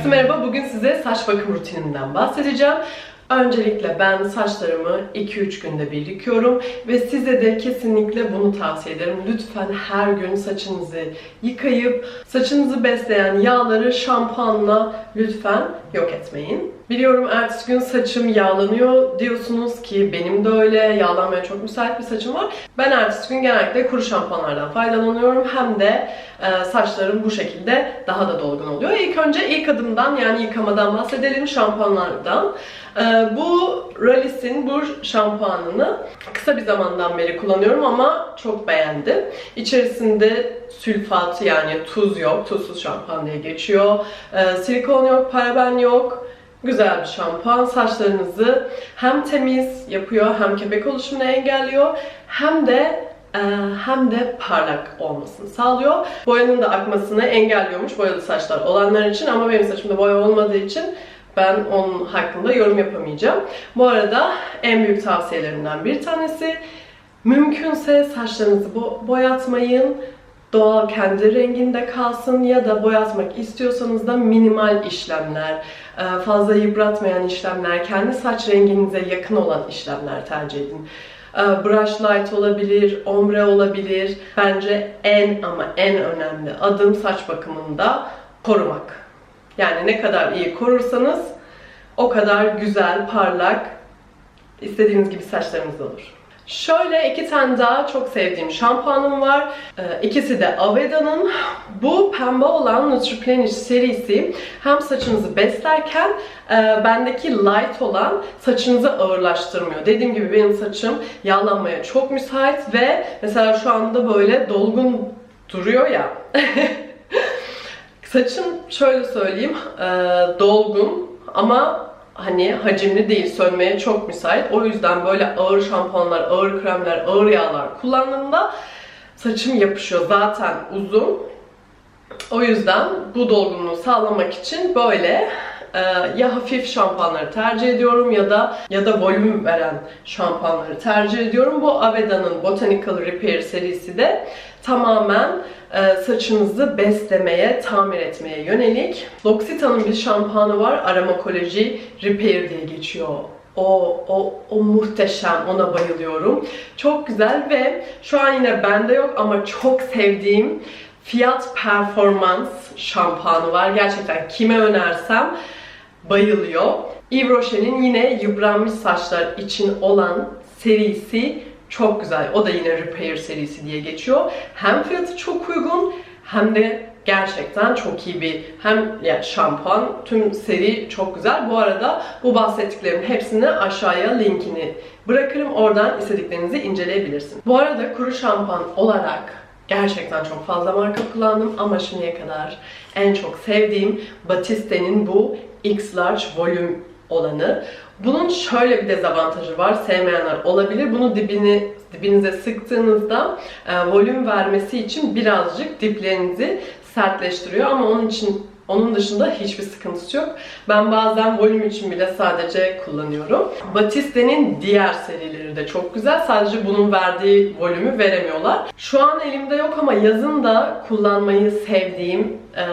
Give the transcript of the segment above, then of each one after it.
Herkese merhaba. Bugün size saç bakım rutinimden bahsedeceğim. Öncelikle ben saçlarımı 2-3 günde bir yıkıyorum ve size de kesinlikle bunu tavsiye ederim. Lütfen her gün saçınızı yıkayıp saçınızı besleyen yağları şampuanla lütfen yok etmeyin. Biliyorum ertesi gün saçım yağlanıyor diyorsunuz ki benim de öyle yağlanmaya çok müsait bir saçım var. Ben ertesi gün genellikle kuru şampuanlardan faydalanıyorum. Hem de e, saçlarım bu şekilde daha da dolgun oluyor. İlk önce ilk adımdan yani yıkamadan bahsedelim şampuanlardan. E, bu Ralis'in bu şampuanını kısa bir zamandan beri kullanıyorum ama çok beğendim. İçerisinde sülfat yani tuz yok, tuzsuz şampuan diye geçiyor. E, silikon yok, paraben yok. Güzel bir şampuan. Saçlarınızı hem temiz yapıyor, hem kepek oluşumunu engelliyor, hem de e, hem de parlak olmasını sağlıyor. Boyanın da akmasını engelliyormuş boyalı saçlar olanlar için ama benim saçımda boya olmadığı için ben onun hakkında yorum yapamayacağım. Bu arada en büyük tavsiyelerimden bir tanesi mümkünse saçlarınızı bo- boyatmayın. Doğal kendi renginde kalsın ya da boyatmak istiyorsanız da minimal işlemler, e, fazla yıpratmayan işlemler, kendi saç renginize yakın olan işlemler tercih edin. E, Brush light olabilir, ombre olabilir. Bence en ama en önemli adım saç bakımında korumak. Yani ne kadar iyi korursanız o kadar güzel, parlak, istediğiniz gibi saçlarınız olur. Şöyle iki tane daha çok sevdiğim şampuanım var. Ee, İkisi de Aveda'nın. Bu pembe olan Nutriplenish serisi hem saçınızı beslerken e, bendeki light olan saçınızı ağırlaştırmıyor. Dediğim gibi benim saçım yağlanmaya çok müsait ve mesela şu anda böyle dolgun duruyor ya. Saçım şöyle söyleyeyim e, dolgun ama hani hacimli değil sönmeye çok müsait. O yüzden böyle ağır şampuanlar, ağır kremler, ağır yağlar kullandığımda saçım yapışıyor. Zaten uzun. O yüzden bu dolgunluğu sağlamak için böyle e, ya hafif şampuanları tercih ediyorum ya da ya da volüm veren şampuanları tercih ediyorum. Bu Aveda'nın Botanical Repair serisi de tamamen e, saçınızı beslemeye, tamir etmeye yönelik. L'Occitane'ın bir şampuanı var. Aromakoloji Repair diye geçiyor. O, o, o muhteşem, ona bayılıyorum. Çok güzel ve şu an yine bende yok ama çok sevdiğim fiyat performans şampuanı var. Gerçekten kime önersem bayılıyor. Yves Rocher'in yine yıpranmış saçlar için olan serisi çok güzel. O da yine Repair serisi diye geçiyor. Hem fiyatı çok uygun hem de gerçekten çok iyi bir hem yani şampuan tüm seri çok güzel. Bu arada bu bahsettiklerimin hepsini aşağıya linkini bırakırım. Oradan istediklerinizi inceleyebilirsiniz. Bu arada kuru şampuan olarak Gerçekten çok fazla marka kullandım ama şimdiye kadar en çok sevdiğim Batiste'nin bu X Large Volume olanı. Bunun şöyle bir dezavantajı var. Sevmeyenler olabilir. Bunu dibini dibinize sıktığınızda e, volüm vermesi için birazcık diplerinizi sertleştiriyor ama onun için onun dışında hiçbir sıkıntısı yok. Ben bazen volüm için bile sadece kullanıyorum. Batiste'nin diğer serileri de çok güzel. Sadece bunun verdiği volümü veremiyorlar. Şu an elimde yok ama yazın da kullanmayı sevdiğim e,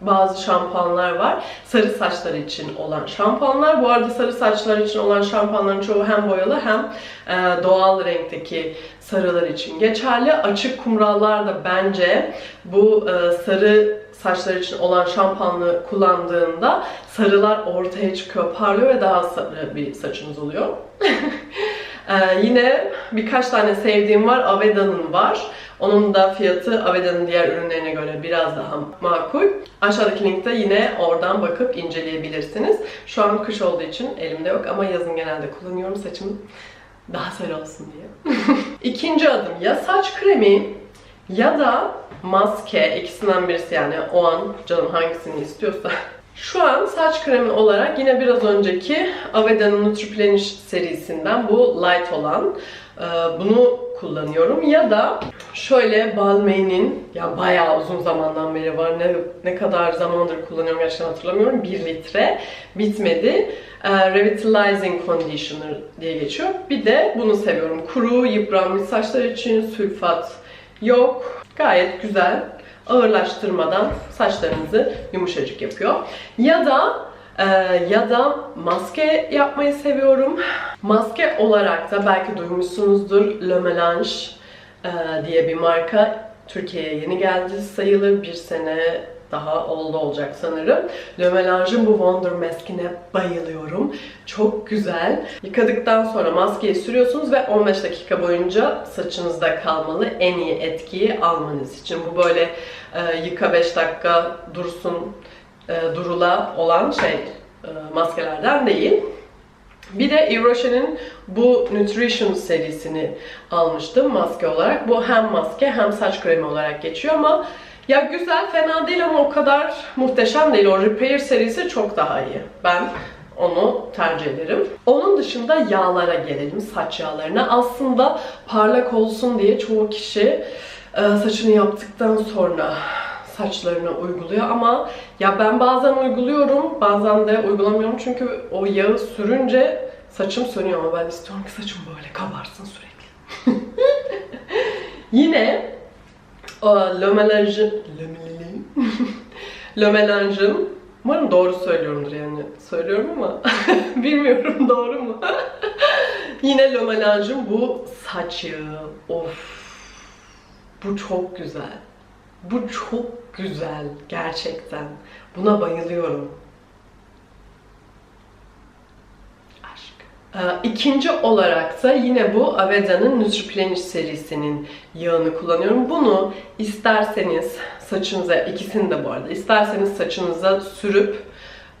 bazı şampuanlar var. Sarı saçlar için olan şampuanlar. Bu arada sarı saçlar için olan şampuanların çoğu hem boyalı hem e, doğal renkteki sarılar için geçerli. Açık kumrallar da bence bu e, sarı saçlar için olan şampuanı kullandığında sarılar ortaya çıkıyor, parlıyor ve daha sarı bir saçınız oluyor. ee, yine birkaç tane sevdiğim var. Aveda'nın var. Onun da fiyatı Aveda'nın diğer ürünlerine göre biraz daha makul. Aşağıdaki linkte yine oradan bakıp inceleyebilirsiniz. Şu an kış olduğu için elimde yok ama yazın genelde kullanıyorum saçım daha sarı olsun diye. İkinci adım ya saç kremi ya da maske ikisinden birisi yani o an canım hangisini istiyorsa. Şu an saç kremi olarak yine biraz önceki Aveda'nın Nutriplenish serisinden bu light olan e, bunu kullanıyorum. Ya da şöyle Balmain'in ya bayağı uzun zamandan beri var. Ne, ne kadar zamandır kullanıyorum gerçekten hatırlamıyorum. 1 litre bitmedi. E, Revitalizing Conditioner diye geçiyor. Bir de bunu seviyorum. Kuru yıpranmış saçlar için sülfat yok. Gayet güzel ağırlaştırmadan saçlarınızı yumuşacık yapıyor. Ya da e, ya da maske yapmayı seviyorum. Maske olarak da belki duymuşsunuzdur Le Melange e, diye bir marka Türkiye'ye yeni geldi sayılır. Bir sene daha oldu olacak sanırım. Le Melange'ın bu Wonder Mask'ine bayılıyorum. Çok güzel. Yıkadıktan sonra maskeyi sürüyorsunuz ve 15 dakika boyunca saçınızda kalmalı en iyi etkiyi almanız için. Bu böyle e, yıka 5 dakika dursun e, durula olan şey e, maskelerden değil. Bir de Yves Rocher'in bu Nutrition serisini almıştım maske olarak. Bu hem maske hem saç kremi olarak geçiyor ama ya güzel, fena değil ama o kadar muhteşem değil. O Repair serisi çok daha iyi. Ben onu tercih ederim. Onun dışında yağlara gelelim, saç yağlarına. Aslında parlak olsun diye çoğu kişi e, saçını yaptıktan sonra saçlarına uyguluyor ama ya ben bazen uyguluyorum, bazen de uygulamıyorum çünkü o yağı sürünce saçım sönüyor ama ben istiyorum ki saçım böyle kabarsın sürekli. Yine Le Mélange Le Mélange Le Mélange'ın Umarım doğru söylüyorumdur yani. Söylüyorum ama bilmiyorum doğru mu? Yine Le Mélange'ın bu saç yağı. Of. Bu çok güzel. Bu çok güzel gerçekten. Buna bayılıyorum. Aşk. Ee, İkinci olarak da yine bu Aveda'nın Nutriplenish serisinin yağını kullanıyorum. Bunu isterseniz saçınıza, ikisini de bu arada, isterseniz saçınıza sürüp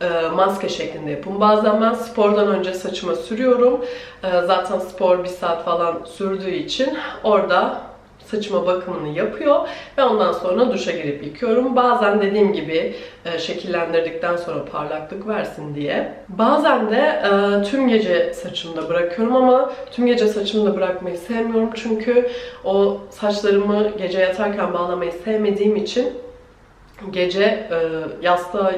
e, maske şeklinde yapın. Bazen ben spordan önce saçıma sürüyorum. E, zaten spor bir saat falan sürdüğü için orada saçıma bakımını yapıyor ve ondan sonra duşa girip yıkıyorum. Bazen dediğim gibi e, şekillendirdikten sonra parlaklık versin diye. Bazen de e, tüm gece saçımda bırakıyorum ama tüm gece saçımda bırakmayı sevmiyorum çünkü o saçlarımı gece yatarken bağlamayı sevmediğim için gece e, yastığa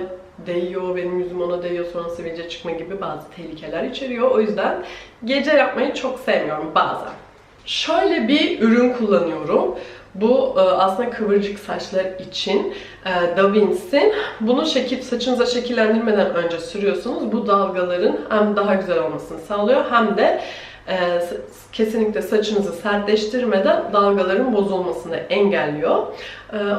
değiyor, benim yüzüm ona değiyor, sonra sivilce çıkma gibi bazı tehlikeler içeriyor. O yüzden gece yapmayı çok sevmiyorum bazen. Şöyle bir ürün kullanıyorum. Bu e, aslında kıvırcık saçlar için e, Da Vinci. Bunu şekil, saçınıza şekillendirmeden önce sürüyorsunuz. Bu dalgaların hem daha güzel olmasını sağlıyor hem de e, kesinlikle saçınızı sertleştirmeden dalgaların bozulmasını engelliyor.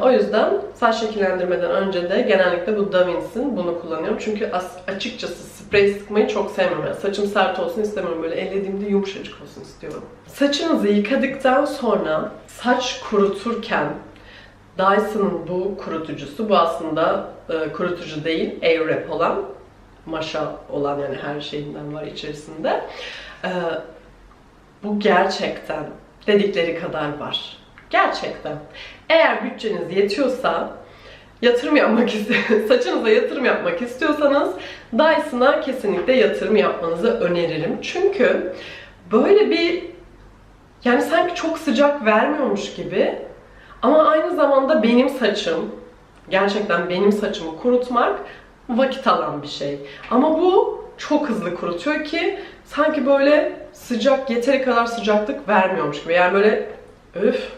O yüzden saç şekillendirmeden önce de genellikle bu Da Vinci'nin bunu kullanıyorum. Çünkü açıkçası sprey sıkmayı çok sevmiyorum. Yani saçım sert olsun istemiyorum. Böyle ellediğimde yumuşacık olsun istiyorum. Saçınızı yıkadıktan sonra saç kuruturken Dyson'ın bu kurutucusu, bu aslında e, kurutucu değil, Airwrap olan, maşa olan yani her şeyinden var içerisinde. E, bu gerçekten dedikleri kadar var. Gerçekten. Eğer bütçeniz yetiyorsa yatırım yapmak saçınıza yatırım yapmak istiyorsanız Dyson'a kesinlikle yatırım yapmanızı öneririm. Çünkü böyle bir yani sanki çok sıcak vermiyormuş gibi ama aynı zamanda benim saçım, gerçekten benim saçımı kurutmak vakit alan bir şey. Ama bu çok hızlı kurutuyor ki sanki böyle sıcak, yeteri kadar sıcaklık vermiyormuş gibi. Yani böyle öf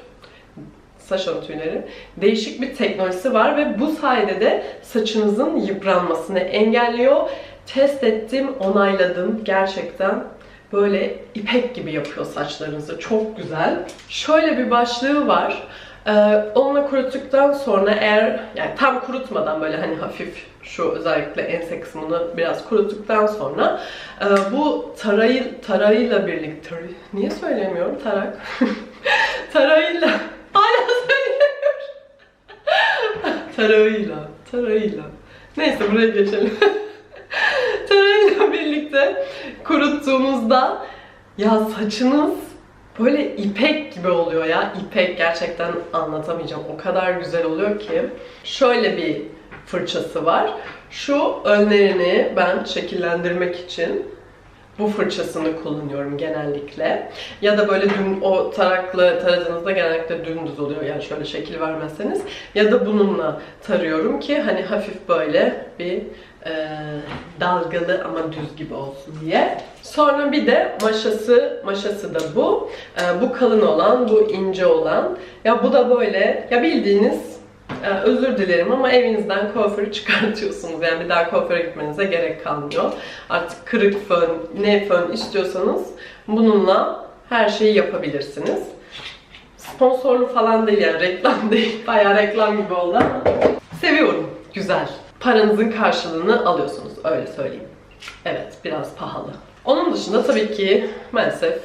saç tüyleri. Değişik bir teknolojisi var ve bu sayede de saçınızın yıpranmasını engelliyor. Test ettim, onayladım. Gerçekten böyle ipek gibi yapıyor saçlarınızı. Çok güzel. Şöyle bir başlığı var. Ee, onunla kuruttuktan sonra eğer yani tam kurutmadan böyle hani hafif şu özellikle ense kısmını biraz kuruttuktan sonra e, bu tarayı tarayıyla birlikte tarayı, niye söylemiyorum? Tarak. Tarayıyla hala söylemiyorum. Tarayıyla tarayıyla. Neyse buraya geçelim. Tarayıyla birlikte kuruttuğumuzda ya saçınız böyle ipek gibi oluyor ya. İpek gerçekten anlatamayacağım. O kadar güzel oluyor ki. Şöyle bir fırçası var. Şu önlerini ben şekillendirmek için bu fırçasını kullanıyorum genellikle. Ya da böyle dün o tarakla taradığınızda genellikle dümdüz oluyor yani şöyle şekil vermezseniz. Ya da bununla tarıyorum ki hani hafif böyle bir e, dalgalı ama düz gibi olsun diye. Sonra bir de maşası, maşası da bu. E, bu kalın olan, bu ince olan. Ya bu da böyle, ya bildiğiniz Ee, özür dilerim ama evinizden kuaförü çıkartıyorsunuz. Yani bir daha kuaföre gitmenize gerek kalmıyor. Artık kırık fön, ne fön istiyorsanız bununla her şeyi yapabilirsiniz. Sponsorlu falan değil yani reklam değil. Bayağı reklam gibi oldu ama seviyorum. Güzel. Paranızın karşılığını alıyorsunuz öyle söyleyeyim. Evet biraz pahalı. Onun dışında tabii ki maalesef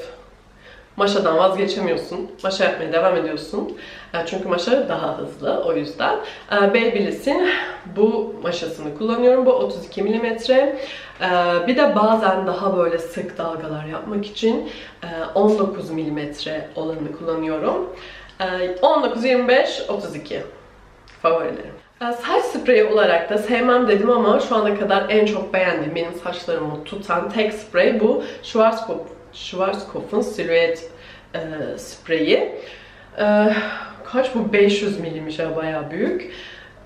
Maşadan vazgeçemiyorsun. Maşa yapmaya devam ediyorsun. E, Çünkü maşa daha hızlı o yüzden. E, Babyliss'in bu maşasını kullanıyorum. Bu 32 mm. Bir de bazen daha böyle sık dalgalar yapmak için e, 19 mm olanını kullanıyorum. E, 19, 25, 32 favorilerim. E, Saç spreyi olarak da sevmem dedim ama şu ana kadar en çok beğendiğim, benim saçlarımı tutan tek sprey bu Schwarzkopf, Schwarzkopf'un Silhouette e, spreyi. E, kaç bu? 500 milimiş ya bayağı büyük.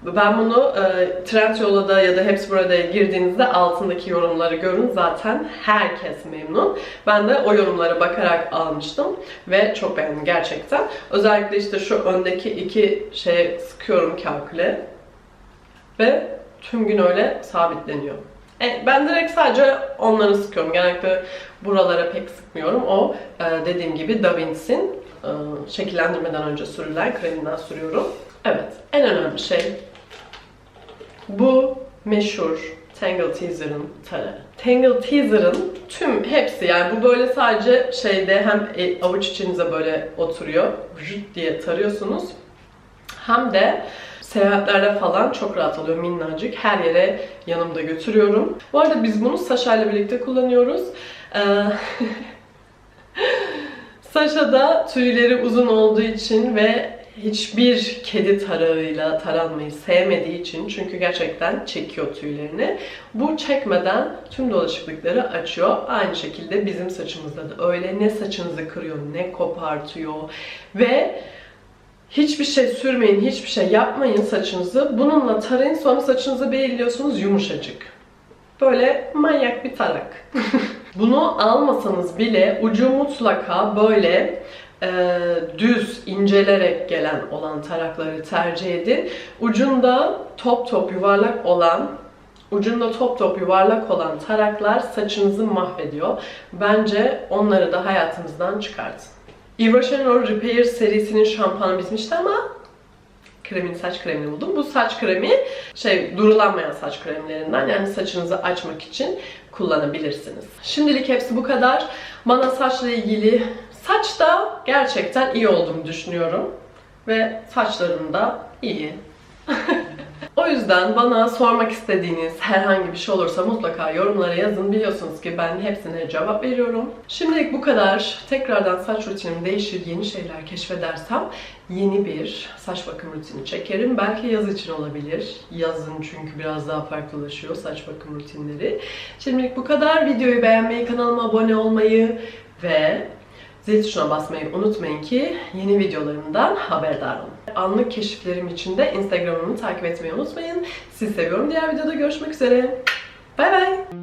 Ben bunu e, Trendyol'da ya da Hepsi Burada'ya girdiğinizde altındaki yorumları görün. Zaten herkes memnun. Ben de o yorumlara bakarak almıştım ve çok beğendim gerçekten. Özellikle işte şu öndeki iki şey sıkıyorum kalküle ve tüm gün öyle sabitleniyor. E, ben direkt sadece onları sıkıyorum. Genellikle buralara pek sıkmıyorum. O e, dediğim gibi Da Vinci'nin e, şekillendirmeden önce sürülen kreminden sürüyorum. Evet, en önemli şey bu meşhur Tangle Teaser'ın tarı. Tangle Teaser'ın tüm hepsi yani bu böyle sadece şeyde hem e, avuç içinize böyle oturuyor vücut diye tarıyorsunuz hem de seyahatlerde falan çok rahat oluyor minnacık. Her yere yanımda götürüyorum. Bu arada biz bunu Sasha ile birlikte kullanıyoruz. Ee, Sasha da tüyleri uzun olduğu için ve hiçbir kedi tarağıyla taranmayı sevmediği için çünkü gerçekten çekiyor tüylerini. Bu çekmeden tüm dolaşıklıkları açıyor. Aynı şekilde bizim saçımızda da öyle. Ne saçınızı kırıyor ne kopartıyor ve Hiçbir şey sürmeyin, hiçbir şey yapmayın saçınızı. Bununla tarayın sonra saçınızı belirliyorsunuz yumuşacık. Böyle manyak bir tarak. Bunu almasanız bile ucu mutlaka böyle e, düz, incelerek gelen olan tarakları tercih edin. Ucunda top top yuvarlak olan Ucunda top top yuvarlak olan taraklar saçınızı mahvediyor. Bence onları da hayatınızdan çıkartın. Saint Laurent Repair serisinin şampuanı bitmişti ama kremin saç kremini buldum. Bu saç kremi şey durulanmayan saç kremlerinden yani saçınızı açmak için kullanabilirsiniz. Şimdilik hepsi bu kadar. Bana saçla ilgili saçta gerçekten iyi olduğumu düşünüyorum. Ve saçlarım da iyi. O yüzden bana sormak istediğiniz herhangi bir şey olursa mutlaka yorumlara yazın. Biliyorsunuz ki ben hepsine cevap veriyorum. Şimdilik bu kadar. Tekrardan saç rutinim değişir, yeni şeyler keşfedersem yeni bir saç bakım rutini çekerim. Belki yaz için olabilir. Yazın çünkü biraz daha farklılaşıyor saç bakım rutinleri. Şimdilik bu kadar. Videoyu beğenmeyi, kanalıma abone olmayı ve zil tuşuna basmayı unutmayın ki yeni videolarımdan haberdar olun. Anlık keşiflerim için de Instagram'ımı takip etmeyi unutmayın. Sizi seviyorum. Diğer videoda görüşmek üzere. Bay bay.